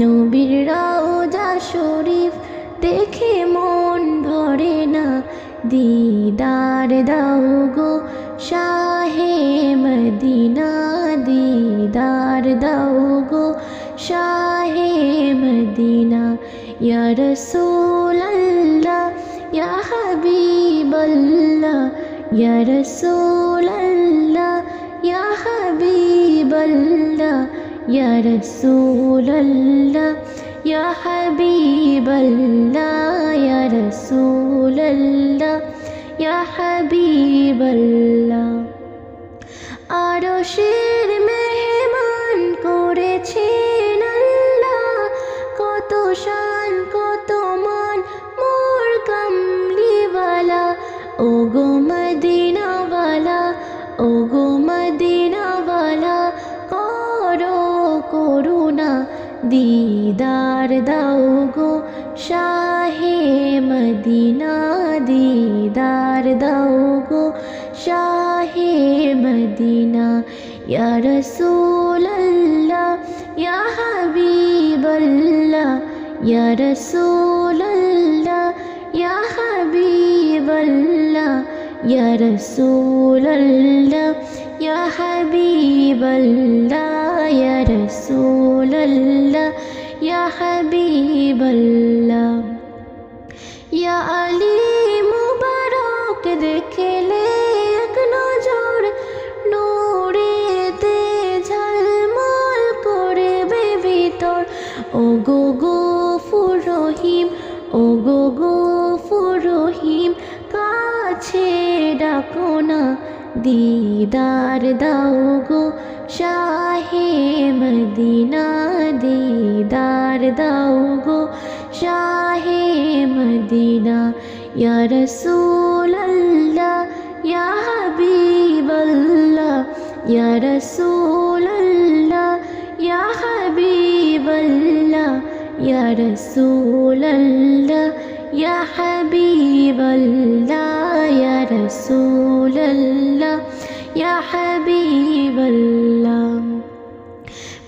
নবীর রওজা শরীফ দেখে মন ভরে না। দিদার দাও গো শাহে মদিনা, দিদার দাও গো শাহে মদিনা। ইয়া রাসূলাল্লাহ, ইয়া হাবিবাল্লাহ, ইয়া রাসূলাল্লাহ يا رسول الله يا حبيب الله يا رسول الله يا حبيب الله আরশের মেহমান করেছেন আল্লাহ কত শান দিদার দাও গো শাহে মদিনা, দিদার দাও গো শাহে মদিনা। ইয়া রাসূলাল্লাহ, ইয়া হাবিবাল্লাহ, ইয়া রাসূলাল্লাহ, ইয়া হাবিবাল্লাহ, ইয়া রাসূলাল্লাহ, ইয়া হাবিবাল্লাহ। হাবিবাল্লাহ ইয়া আলী মুবারক দেখলে এক নজর, নূরেতে ঝলমল করবে ভিতর। ও গো গো রহিম ও গো গো কাছে ডাকো না। দিদার দাও গো শাহে মদিনা দিদার দাও গো শাহে মদিনা ইয়া রাসূলাল্লাহ ইয়া হাবিবাল্লাহ ইয়া রাসূলাল্লাহ ইয়া হাবিবাল্লাহ ইয়া রাসূলাল্লাহ ইয়া হাবিবাল্লাহ ইয়া রাসূলাল্লাহ ইয়া হাবিবাল্লাহ,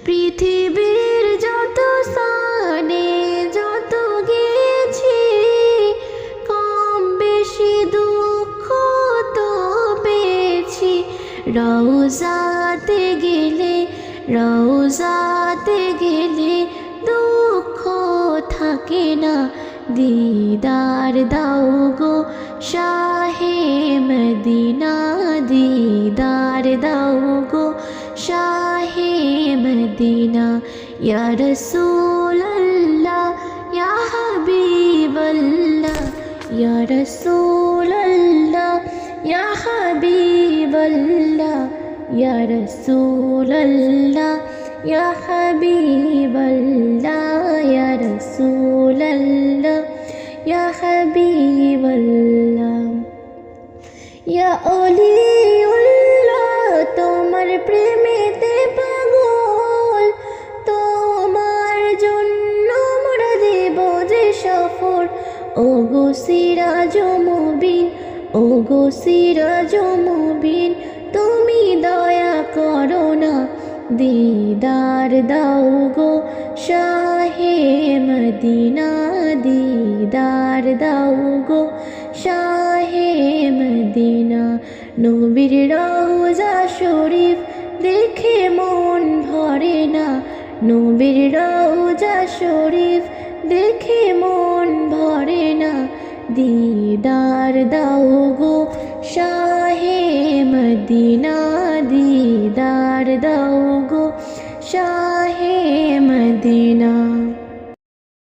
পৃথিবীর যত স্থানে যত গেছি, কম বেশি দুঃখ তো পেয়েছি। রওজাতে গেলে রওজাতে গেলে দুঃখ থাকে না। দিদার দাও গো শাহে দাও গো শাহে মদিনা ইয়া রাসূলাল্লাহ ইয়া হাবিবাল্লাহ ইয়া রাসূলাল্লাহ ইয়া হাবিবাল্লাহ ইয়া রাসূলাল্লাহ ইয়া হাবিবাল্লাহ সফর ও গো সিরাজ মুবিন ও গো সিরাজ মুবিন, তুমি দয়া করো না। দিদার দাও গো শাহে মদিনা, দিদার দাও গো শাহে মদিনা। নবীর রওজা শরীফ দেখে মন ভরে না। নবীর রওজা শরীফ দেখে মন ভরে না। দিদার দাও গো শাহে মদিনা দিদার দাও